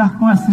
감사합니다. 고맙습니다.